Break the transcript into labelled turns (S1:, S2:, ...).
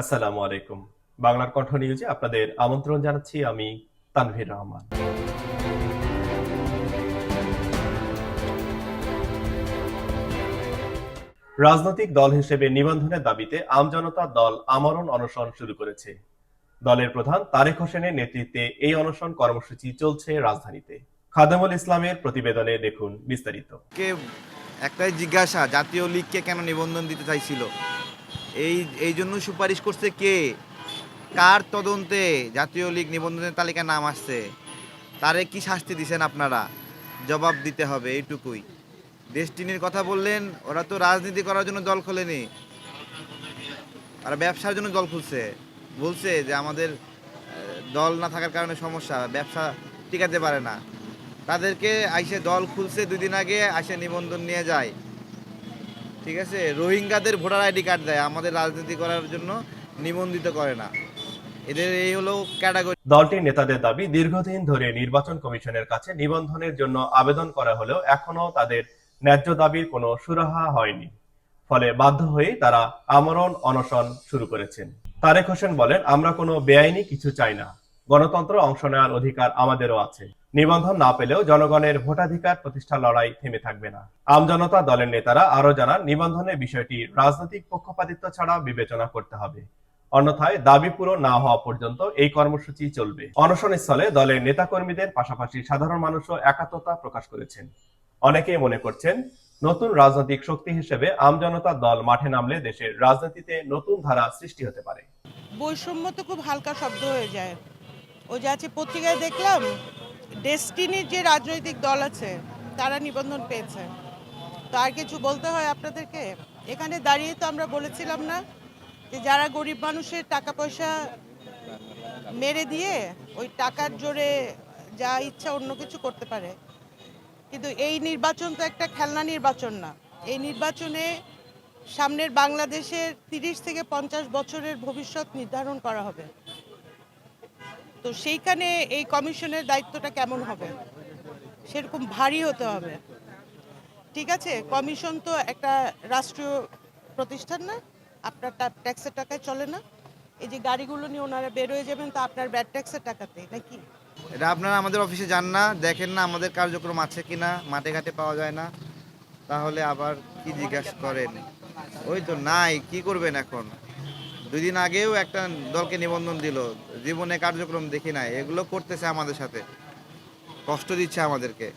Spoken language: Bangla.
S1: আসসালামু আলাইকুম। বাংলার কণ্ঠ নিউজে আপনাদের আমন্ত্রণ জানাচ্ছি আমি তানভীর রহমান। রাজনৈতিক দল হিসেবে নিবন্ধনের দাবিতে আমজনতা দল আমরণ অনশন শুরু করেছে। দলের প্রধান তারেক হোসেনের নেতৃত্বে এই অনশন কর্মসূচি চলছে রাজধানীতে। খাদেমুল ইসলামের প্রতিবেদনে দেখুন বিস্তারিত।
S2: একটাই জিজ্ঞাসা, জাতীয় লীগকে কেন নিবন্ধন দিতে চাইছিল? এই এই জন্য সুপারিশ করছে কে? কার তদন্তে জাতীয় লীগ নিবন্ধনের তালিকায় নাম আসছে? তারে কি শাস্তি দিছেন আপনারা? জবাব দিতে হবে এইটুকুই। ডেস্টিনির কথা বললেন, ওরা তো রাজনীতি করার জন্য দল খোলেনি। ওরা ব্যবসার জন্য দল খুলছে। বলছে যে আমাদের দল না থাকার কারণে সমস্যা, ব্যবসা টিকাতে পারে না। তাদেরকে আইসে দল খুলছে দুদিন আগে, আইসে নিবন্ধন নিয়ে যায়। ঠিক আছে? রোহিঙ্গাদের ভোটার আইডি কার্ড দেয়, আমাদের রাজনীতি করার জন্য নিবন্ধিত করে না। এদের এই হলো ক্যাটাগরি।
S1: দলটির নেতাদের দাবি, দীর্ঘদিন ধরে নির্বাচন কমিশনের কাছে নিবন্ধনের জন্য আবেদন করা হলেও এখনও তাদের ন্যায্য দাবির কোনো সুরাহা হয়নি। ফলে বাধ্য হয়ে তারা আমরণ অনশন শুরু করেছেন। তারেক হোসেন বলেন, আমরা কোনো বেআইনি কিছু চাই না। গণতন্ত্র অংশ নেওয়ার অধিকার আমাদেরও আছে। নিবন্ধন না পেলেও জনগণের ভোটাধিকার প্রতিষ্ঠার লড়াই থেমে থাকবে না। আমজনতা দলের নেতারা আরও জানান, নিবন্ধনের বিষয়টি রাজনৈতিক পক্ষপাতিত্ব ছাড়া বিবেচনা করতে হবে। অন্যথায় দাবি পূরণ না হওয়া পর্যন্ত এই কর্মসূচি চলবে। অনশন স্থলে দলের নেতাকর্মীদের পাশাপাশি সাধারণ মানুষও একাত্মতা প্রকাশ করেছেন। অনেকেই মনে করছেন, নতুন রাজনৈতিক শক্তি হিসেবে আমজনতা দল মাঠে নামলে দেশের রাজনীতিতে নতুন ধারা সৃষ্টি হতে পারে।
S3: বৈষম্য তো খুব হালকা শব্দ হয়ে যায়। ও যে আছে পত্রিকায় দেখলাম ডেস্টিনির যে রাজনৈতিক দল আছে, তারা নিবন্ধন পেয়েছে। তো আর কিছু বলতে হয় আপনাদেরকে? এখানে দাঁড়িয়ে তো আমরা বলেছিলাম না যে যারা গরিব মানুষের টাকা পয়সা মেরে দিয়ে ওই টাকার জোরে যা ইচ্ছা অন্য কিছু করতে পারে। কিন্তু এই নির্বাচন তো একটা খেলনা নির্বাচন না। এই নির্বাচনে সামনের বাংলাদেশের তিরিশ থেকে পঞ্চাশ বছরের ভবিষ্যৎ নির্ধারণ করা হবে। তো সেইখানে এই কমিশনের দায়িত্বটা কেমন হবে? সেরকম ভারী হতে হবে। ঠিক আছে? কমিশন তো একটা রাষ্ট্রীয় প্রতিষ্ঠান না। আপনার ট্যাক্সের টাকায় চলে না। এই যে গাড়িগুলো নিয়ে ওনারা বেরোয় যাবেন, তো আপনার ব্যাড ট্যাক্সের টাকাতে নাকি?
S2: এটা আপনারা আমাদের অফিসে যান না, দেখেন না আমাদের কার্যক্রম আছে কি না মাঠে ঘাটে পাওয়া যায় না। তাহলে আবার কি জিজ্ঞাসা করেন? ওই তো নাই, কি করবেন এখন? দুই দিন আগেও একটা দলকে নিবন্ধন দিল। জীবনে কার্যক্রম দেখি নাই। এগুলো করতেছে আমাদের সাথে। কষ্ট দিচ্ছে আমাদেরকে।